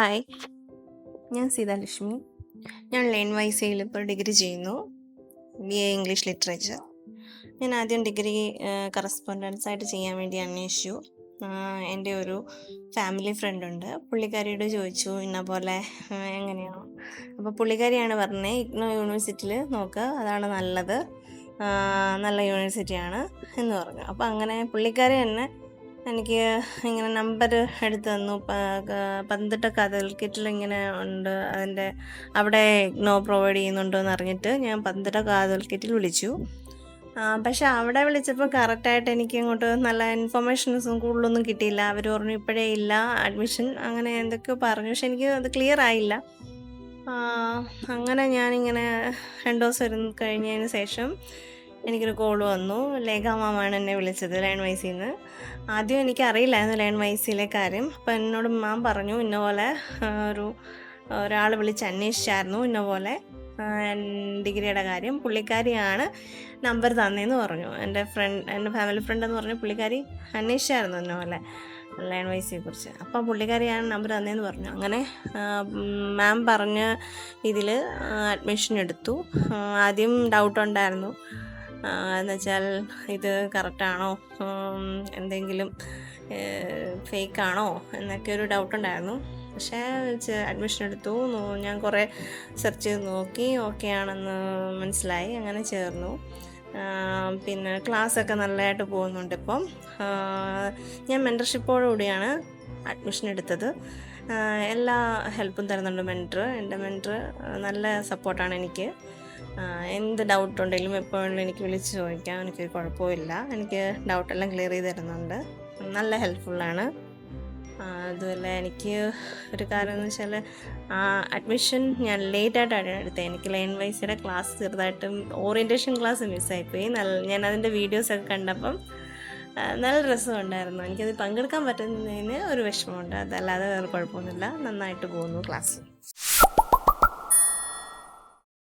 Hi ഞാൻ സീതാലക്ഷ്മി ഞാൻ line വൈസയിൽ ഇപ്പോൾ ഡിഗ്രി ചെയ്യുന്നു. ബി എ ഇംഗ്ലീഷ് ലിറ്ററേച്ചർ ഞാൻ ആദ്യം ഡിഗ്രി കറസ്പോണ്ടൻസ് ആയിട്ട് ചെയ്യാൻ വേണ്ടി അന്വേഷിച്ചു. എന്റെ ഒരു ഫാമിലി ഫ്രണ്ട് ഉണ്ട്. പുള്ളിക്കാരിയോട് ചോദിച്ചു ഇന്ന പോലെ എങ്ങനെയാണ് അപ്പോൾ പുള്ളിക്കാരിയാണ് പറഞ്ഞത് ഇഗ്നോ യൂണിവേഴ്സിറ്റിയിൽ നോക്കുക അതാണ് നല്ലത്. നല്ല യൂണിവേഴ്സിറ്റിയാണ് എന്ന് പറഞ്ഞു. അപ്പോൾ അങ്ങനെ പുള്ളിക്കാരി തന്നെ എനിക്ക് ഇങ്ങനെ നമ്പർ എടുത്ത് തന്നു. പന്തിട്ട കാതൽക്കിറ്റിൽ ഇങ്ങനെ ഉണ്ട്. അതിന്റെ അവിടെ നോ പ്രൊവൈഡ് ചെയ്യുന്നുണ്ടോ എന്ന് അറിഞ്ഞിട്ട് ഞാൻ പത്തനംതിട്ട കാതൽക്കിറ്റിൽ വിളിച്ചു. പക്ഷെ അവിടെ വിളിച്ചപ്പോൾ കറക്റ്റായിട്ട് എനിക്ക് ഇങ്ങോട്ട് നല്ല ഇൻഫർമേഷൻസും കൂടുതലൊന്നും കിട്ടിയില്ല. അവർ പറഞ്ഞു ഇപ്പോഴേ ഇല്ല അഡ്മിഷൻ അങ്ങനെ എന്തൊക്കെയോ പറഞ്ഞു. പക്ഷെ എനിക്ക് അത് ക്ലിയർ ആയില്ല. അങ്ങനെ ഞാനിങ്ങനെ രണ്ട് ദിവസം കഴിഞ്ഞതിന് ശേഷം എനിക്കൊരു കോൾ വന്നു. ലേഖ മാമാണ് എന്നെ വിളിച്ചത് ലയൺ വൈസിൽ നിന്ന് ആദ്യം എനിക്ക് അറിയില്ലായിരുന്നു ലയൺ വൈസിയിലെ കാര്യം. അപ്പം എന്നോട് മാം പറഞ്ഞു ഇന്ന പോലെ ഒരു ഒരാൾ വിളിച്ച് അന്വേഷിച്ചായിരുന്നു ഇന്ന പോലെ ഡിഗ്രിയുടെ കാര്യം. പുള്ളിക്കാരിയാണ് നമ്പർ തന്നേന്ന് പറഞ്ഞു. എന്റെ ഫ്രണ്ട് എന്റെ ഫാമിലി ഫ്രണ്ട് എന്ന് പറഞ്ഞ പുള്ളിക്കാരി അന്വേഷിച്ചായിരുന്നു ഇന്ന പോലെ ലയൺ വൈസിയെ കുറിച്ച്. അപ്പോൾ പുള്ളിക്കാരിയാണ് നമ്പർ തന്നേന്ന് പറഞ്ഞു. അങ്ങനെ മാം പറഞ്ഞ ഇതിൽ അഡ്മിഷൻ എടുത്തു. ആദ്യം ഡൗട്ട് ഉണ്ടായിരുന്നു. എന്ന് വെച്ചാൽ ഇത് കറക്റ്റാണോ എന്തെങ്കിലും ഫേക്കാണോ എന്നൊക്കെ ഒരു ഡൗട്ട് ഉണ്ടായിരുന്നു. പക്ഷേ അഡ്മിഷൻ എടുത്തു. ഞാൻ കുറേ സെർച്ച് ചെയ്ത് നോക്കി. ഓക്കെ ആണെന്ന് മനസ്സിലായി. അങ്ങനെ ചേർന്നു. പിന്നെ ക്ലാസ്സൊക്കെ നല്ലതായിട്ട് പോകുന്നുണ്ട് ഇപ്പം. ഞാൻ മെന്റർഷിപ്പോടുകൂടിയാണ് അഡ്മിഷൻ എടുത്തത്. എല്ലാ ഹെൽപ്പും തരുന്നുണ്ട് മെന്റർ എന്റെ മെന്റർ നല്ല സപ്പോർട്ടാണ് എനിക്ക്. എന്ത് ഡൗട്ട് ഉണ്ടെങ്കിലും എപ്പോഴും എനിക്ക് വിളിച്ച് ചോദിക്കാം. എനിക്ക് കുഴപ്പമില്ല എനിക്ക് ഡൗട്ടെല്ലാം ക്ലിയർ ചെയ്ത് തരുന്നുണ്ട്. നല്ല ഹെൽപ്ഫുള്ളാണ്. അതുപോലെ എനിക്ക് ഒരു കാര്യം എന്ന് വെച്ചാൽ അഡ്മിഷൻ ഞാൻ ലേറ്റ് ആയിട്ടാണ് എടുത്തത്. എനിക്ക് ലൈൻ വൈസിയുടെ ക്ലാസ് ചെറുതായിട്ടും ഓറിയന്റേഷൻ ക്ലാസ് മിസ്സായിപ്പോയി. നല്ല ഞാൻ അതിന്റെ വീഡിയോസൊക്കെ കണ്ടപ്പം നല്ല രസമുണ്ടായിരുന്നു. എനിക്കത് പങ്കെടുക്കാൻ പറ്റുന്നതിന് ഒരു വിഷമമുണ്ട്. അതല്ലാതെ വേറെ കുഴപ്പമൊന്നുമില്ല. നന്നായിട്ട് പോകുന്നു ക്ലാസ്.